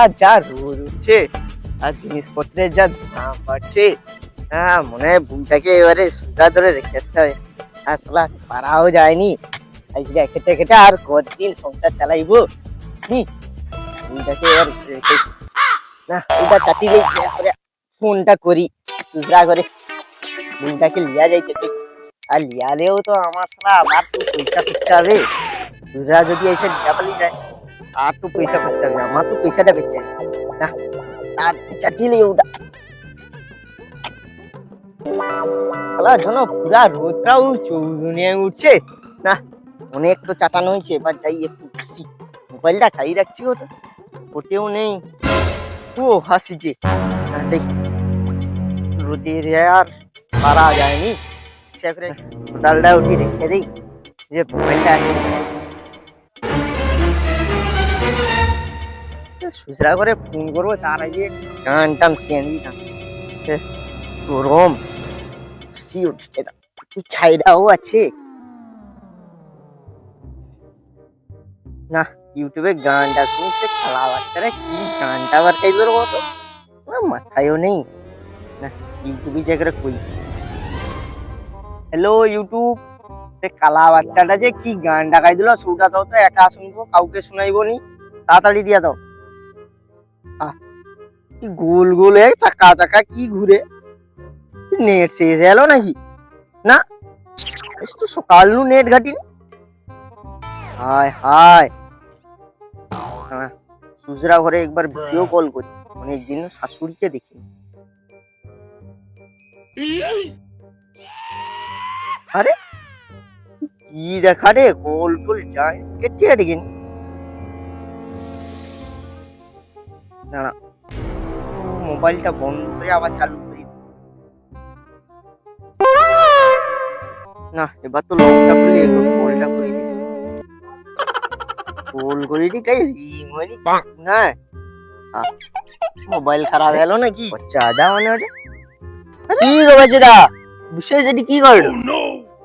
আর যা রোদ উঠছে আর জিনিসপত্রের যা দাম বাড়ছে হ্যাঁ মনে হয় বুমটাকে এবারে সুদা ধরে রেখে আসতে হবে। আর শালা পারাও যায়নি। আজকে খেটে খেটে আর কতদিন সংসার চালাইবো? বুমটাকে এবার রেখে না ওইটা চাটিলেই করে ফোনটা করি, সুজরা করে। বুমটাকে লিয়া যাইতে আর লিয়ালেও তো আমার শালা আবার পয়সা খরচা হবে। সুজরা যদি এসে লিয়া পালি যায়। আর তো পয়সা খরচা হবে আমার তো পয়সাটা বেঁচে না, আর চাটিলেই ওটা শালা শোনো, পুরা রোদটাও চৌদুনিয়ায় উঠছে। না, অনেক তো চাটানো হয়েছে, এবার যাই একটু খুশি মোবাইলটা খাই রাখছি ও তো ওটেও নেই ও হাসিছে না যাই। রোদের আর পারা যায়নি। সে করে ডালটা উঠি রেখে দিই। যে মোবাইলটা সুসরা করে ফোন করব, তার আগে গান টান শিয়ে দিতাম গরম। খুশি উঠছে না ছাইরাও আছে। না ইউটিউবে গানটা শুনি, সে খেলা বাচ্চারা কি গানটা আবার খাই ধরবো তো? আমার মাথায়ও নেই। না ইউটিউবে যে করে কই। হ্যালো ইউটিউব সে কালা বাচ্চাটা যে কি গানটা গাই দিল সেটা তো একা শুনব, কাউকে শোনাইবো নি। তাড়াতাড়ি দিয়া দাও। কি গোল গোল এক চাকা চাকা কি ঘুরে। নেট শেষ গেল নাকি? না তো সকাল নু নেট ঘাটিনি হায় হায়। সুজরা ঘরে একবার ভিডিও কল করি, অনেকদিন শাশুড়িকে দেখি আরে, কি দেখা রে কল টল যায়, কেটে দেখিনি দাঁড়া। মোবাইলটা বন্ধ করে আবার চালু করি। না এবার তো লকটা খুলে কলটা করে দেখি কল করে দি কাই রিং হয়নি না মোবাইল খারাপ গেল নাকি? চাদা মানে ওটা। কি গো বাচ্চাদা বিশেষ এটি কি করল?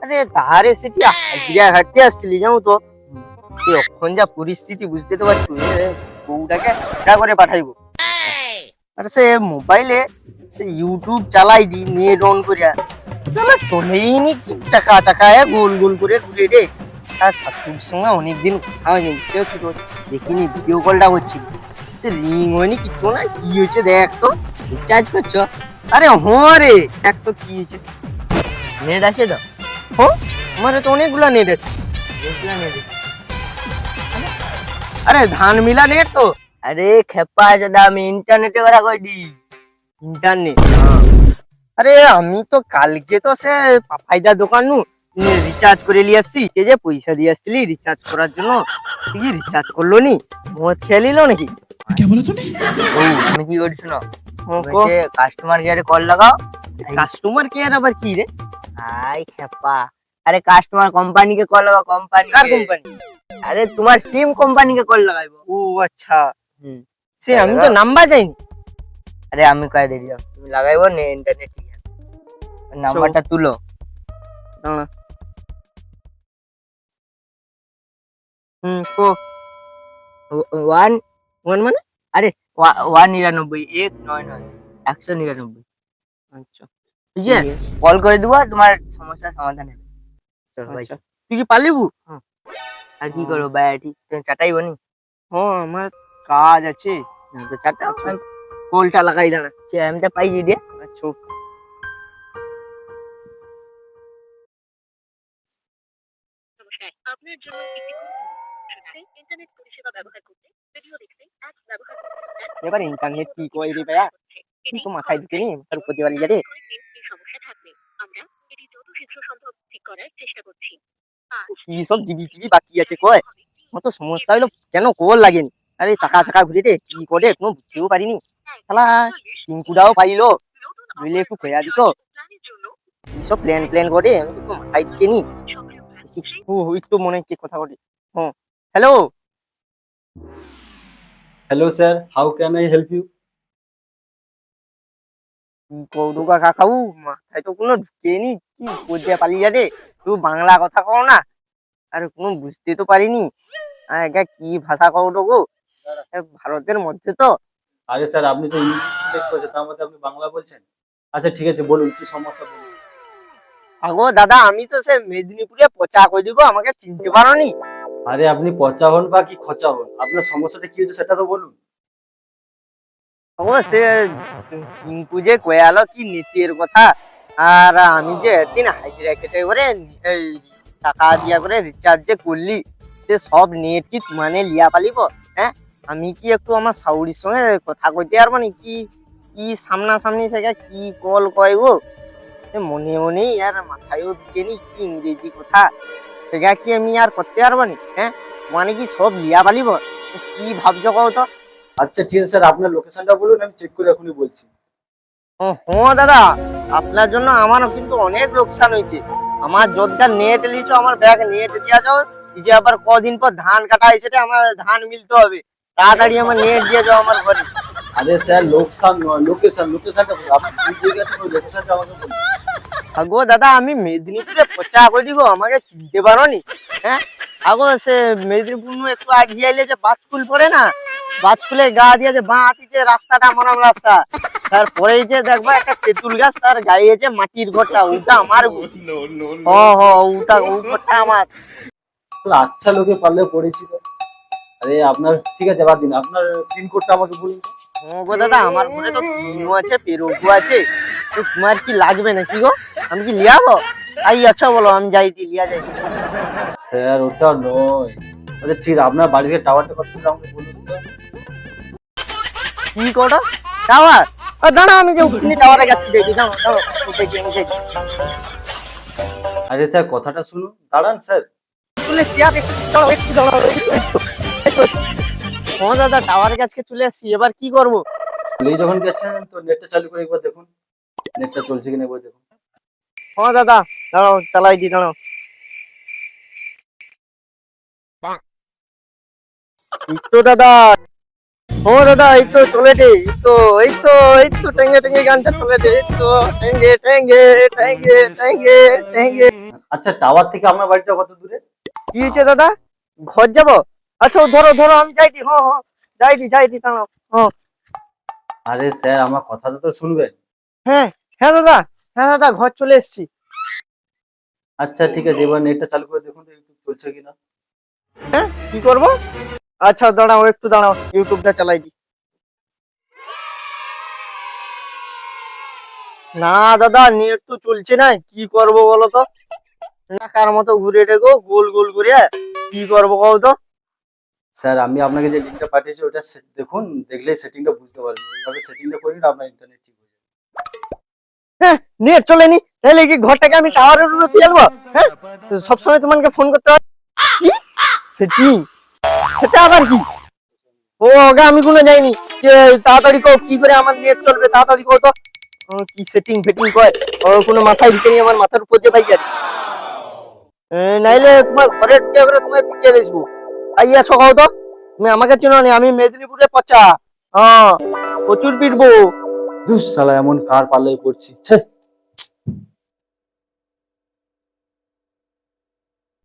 আরে তাহারে সেটি হাজিরা হাঁটতে আসছিলি যাও তো? অক্ষণ যা পরিস্থিতি বুঝতে তো পারছ। বউটাকে সেটা করে পাঠাইবো। আর সে মোবাইলে ইউটিউব চালাই দি নেট অন করিয়া। তাহলে চলেই নি কি চাকা চাকায় গোল গোল করে ঘুরে রে। আর শাশুর সঙ্গে অনেকদিন কথা হয়নি পারছ তো? দেখিনি ভিডিও কলটা করছিল রিং হয়নি, কিচ্ছু না কি হয়েছে দেখ তো? রিচার্জ করছ? আরে হ্যাঁ রে, দেখ তো কি হয়েছে। নেট আছে তো হো আমার তো অনেকগুলো নেট আছে। অনেকগুলো নেট আছে। আরে ধান মিলা নেট তো। আরে খেপা আছে আমি ইন্টারনেটে কথা কইডি ইন্টারনেট হ্যাঁ। আরে আমি তো কালকে তো সে পাপাইদা দোকান নু রিচার্জ করে নিয়ে আসছি। কে যে পয়সা দিয়ে আসছিলি রিচার্জ করার জন্য। কি রিচার্জ করল নি? মদ খেয়ে নাকি? আমি কি করছি না? কাস্টমার কেয়ারে কল লাগাও। কাস্টমার কেয়ার আবার কি রে? আই খেপা। আরে কাস্টমার কোম্পানিকে কল লাগাও কোম্পানি কার কোম্পানি আরে তোমার সিম কোম্পানিকে কল লাগাইবো। ও আচ্ছা। হুম। সে আমি তো নাম্বার যাইনি আরে আমি কয়ে দিই যাও তুমি লাগাইবো নে ইন্টারনেট ঠিক আছে নাম্বারটা তুলো। দাঁড়া হুম কো। ওয়ান ওয়ান মানে? আরে ওয়ান নিরানব্বই এক নয় নয় একশো নিরানব্বই। আচ্ছা। বুঝছে কল করে দেবো তোমার সমস্যার সমাধান হবে। ভাই আচ্ছা। তুই কি পালিবু? আর কি করব? ভাই ঠিক তুমি চাটাইবো নি হ্যাঁ আমার কাজ আছে। না তো চাটা কলটা লাগাই দাঁড়া। আমি তো পাইছি রে। আচ্ছা। আপনার জন্য ইন্টারনেট পরিষেবা ব্যবহার করতে ভিডিও দেখতে অ্যাপ ব্যবহার করতে এবার ইন্টারনেট কি কই রে ভাইয়া? তুই তো মাথায় ঢুকে নি? তার যারে সমস্যা থাকবে আমরা এটি যত শীঘ্র সম্ভব ঠিক করার চেষ্টা করছি। কি সব জিবি জিবি বাকি আছে কয় মতো সমস্যা হইল কেন কল লাগেনি? আরে চাকা চাকা ঘুরে রে কি করে কোনো বুঝতেও পারিনি। শালা টিঙ্কুটাও পাইলো বুঝলে একটু খোয়া দিত। প্ল্যানের কি সব প্ল্যান প্ল্যান করে? আমি তো মাথায় ঢুকে ও ওই তো মনে কি কথা বলি। হ্যাঁ hello Hello, sir. How can I help you? কি করব কাকা খাবু। মাথায় তো কোনো ঢুকে নি কি করতে পালিয়ে যাবে তুই বাংলা কথা কও না। আর কোনো বুঝতে তো পারিনি। একা কি ভাষা কও তো গো ভারতের মধ্যে তো। আরে স্যার আপনি তো ইংলিশ সিলেক্ট করেছেন তার মধ্যে আপনি বাংলা বলছেন? আচ্ছা ঠিক আছে বলুন কি সমস্যা বলুন? আগো দাদা আমি তো সে মেদিনীপুরে পচা কই দিব আমাকে চিনতে পারোনি। আরে আপনি পচা হন বা কি খচা হন? আপনার সমস্যাটা কি হচ্ছে সেটা তো বলুন। ও সে টিঙ্কু যে কয়ালো কি নীতির কথা? আর আমি যে একদিন হাজিরা কেটে করে, এই টাকা দিয়া করে রিচার্জ যে করলি, সে সব নেট কি মানে লিয়া পালিব? হ্যাঁ? আমি কি একটু আমার সাউরির সঙ্গে কথা কইতে পারব নি কি কি সামনাসামনি থেকে কি কল কয় এ মনে মনেই আর মাথায়ও ঢুকেনি কি ইংরেজি কথা। সেটা কি আমি আর করতে পারব নি? হ্যাঁ? মানে কি সব লিয়া পালিব? কি ভাবছ কও তো? আচ্ছা ঠিক আছে স্যার আপনার লোকেশনটা বলুন আমি চেক করে এখনই বলছি। ও হ্যাঁ দাদা আপনার জন্য আমারও কিন্তু অনেক লোকসান হয়েছে। আমার যোদ্ধার নেট লিছো আমার ব্যাগ নেট দিয়া যাও যে আবার কদিন পর ধান কাটা এসে আমার ধান মিলতে হবে। তাড়াতাড়ি আমার নেট দিয়ে যাও আমার ঘরে। আরে স্যার লোকসান নয় লোকেশন লোকেশনটা আপনি আছেন ওই লোকেশনটা আমাকে বলুন। আগো দাদা আমি মেদিনীপুরে পচা করি গো আমাকে চিনতে পারো নি হ্যাঁ? আগো সে মেদিনীপুর নু একটু আগিয়ে আইলে যে বাজকুল পড়ে না বাজকুলের গা দিয়ে যে বাঁ হাতি যে রাস্তাটা মরম রাস্তা। তারপরে যে দেখবা একটা তেঁতুল গাছ তার গায়ে যে মাটির ঘরটা ওটা আমার গো। হ হ ওটা ও ঘরটা আমার। আচ্ছা লোকে পারলে পড়েছি তো। আরে আপনার ঠিক আছে বাদ দিন। আপনার পিনকোডটা আমাকে বলুন। তো। হ্যাঁ গো দাদা আমার ঘরে তো পিনও আছে পেরোকও আছে। তো তোমার কি লাগবে নাকি গো? আমি কি লিয়াবো? আই আচ্ছা বলো আমি যাইটি লিয়া যাই। স্যার ওটা নয়। আচ্ছা ঠিক আছে আপনার বাড়িতে টাওয়ারটা কত দূর আমাকে বলুন। তো কি করো টাওয়ার ও দাঁড়া আমি যে উঠনি টাওয়ারে গেছি দেখি দাঁড়ো দাঁড়ো দেখি আমি দেখি। আরে স্যার কথাটা শুনুন। দাঁড়ান স্যার। চলে সিয়ার একটু দাঁড়াও একটু দাঁড়াও ও দাদা টাওয়ারের কাছে চলে আসছি এবার কি করব? এই যখন গেছেন তো নেটটা চালু করে একবার দেখুন। নেটটা চলছে কিনা একবার দেখুন। ও দাদা দাঁড়াও চালাই দি দাঁড়াও। তো দাদা। ও দাদা এই তো চলে রে এই তো এই তো এই তো টেঙ্গে টেঙ্গে গানটা চলে রে এই তো টেঙ্গে টেঙ্গে টেঙ্গে টেঙ্গে টেঙ্গে আচ্ছা টাওয়ার থেকে আপনার বাড়িটা কত দূরে? কি হয়েছে দাদা? ঘর যাব? আচ্ছা ধরো ধরো আমি যাইটি হ হ যাইটি যাইটি দাঁড়াও আরে স্যার আমার কথাটা তো শুনবেন। হ্যাঁ হ্যাঁ দাদা হ্যাঁ দাদা ঘর চলে এসেছি। আচ্ছা ঠিক আছে এবার নেটটা চালু করে দেখুন তো ইউটিউব চলছে কিনা। হ্যাঁ কি করব? আচ্ছা দাঁড়াও একটু দাঁড়াও ইউটিউবটা চালাই দি না দাদা নেট তো চলছে না কি করব বলো তো কার মতো ঘুরে ডেগো গোল গোল করে কি করব কও তো স্যার আমি আপনাকে যে লিঙ্কটা পাঠিয়েছি ওটা সে- দেখুন দেখলেই সেটিংটা বুঝতে পারবেন ওইভাবে সেটিংটা করে আপনার ইন্টারনেট ঠিক হয়ে যাবে নেট চলেনি তাহলে কি ঘরটাকে আমি টাওয়ারের উপরে দিয়ে আলবো হ্যাঁ সবসময় তোমাকে ফোন করতে হয় কি সেটিং সেটা আবার কি? ও, আগে আমি কোনো যাইনি। তাড়াতাড়ি কও, কি করে আমার নেট চলবে? তাড়াতাড়ি কও তো। কি সেটিং ফেটিং কয়? ও, কোনো মাথায় ঢুকে আমার মাথার উপর দিয়ে পাই যাবে নাইলে তোমার ঘরে ঢুকে করে তোমায় পিটিয়ে দিসবো। আইয়া ছকাও তো? তুমি আমাকে চেনো নি, আমি মেদিনীপুরে পচা। হ্যাঁ প্রচুর পিটবো। দুস সালা এমন কার পাল্লায় পড়ছি? ছে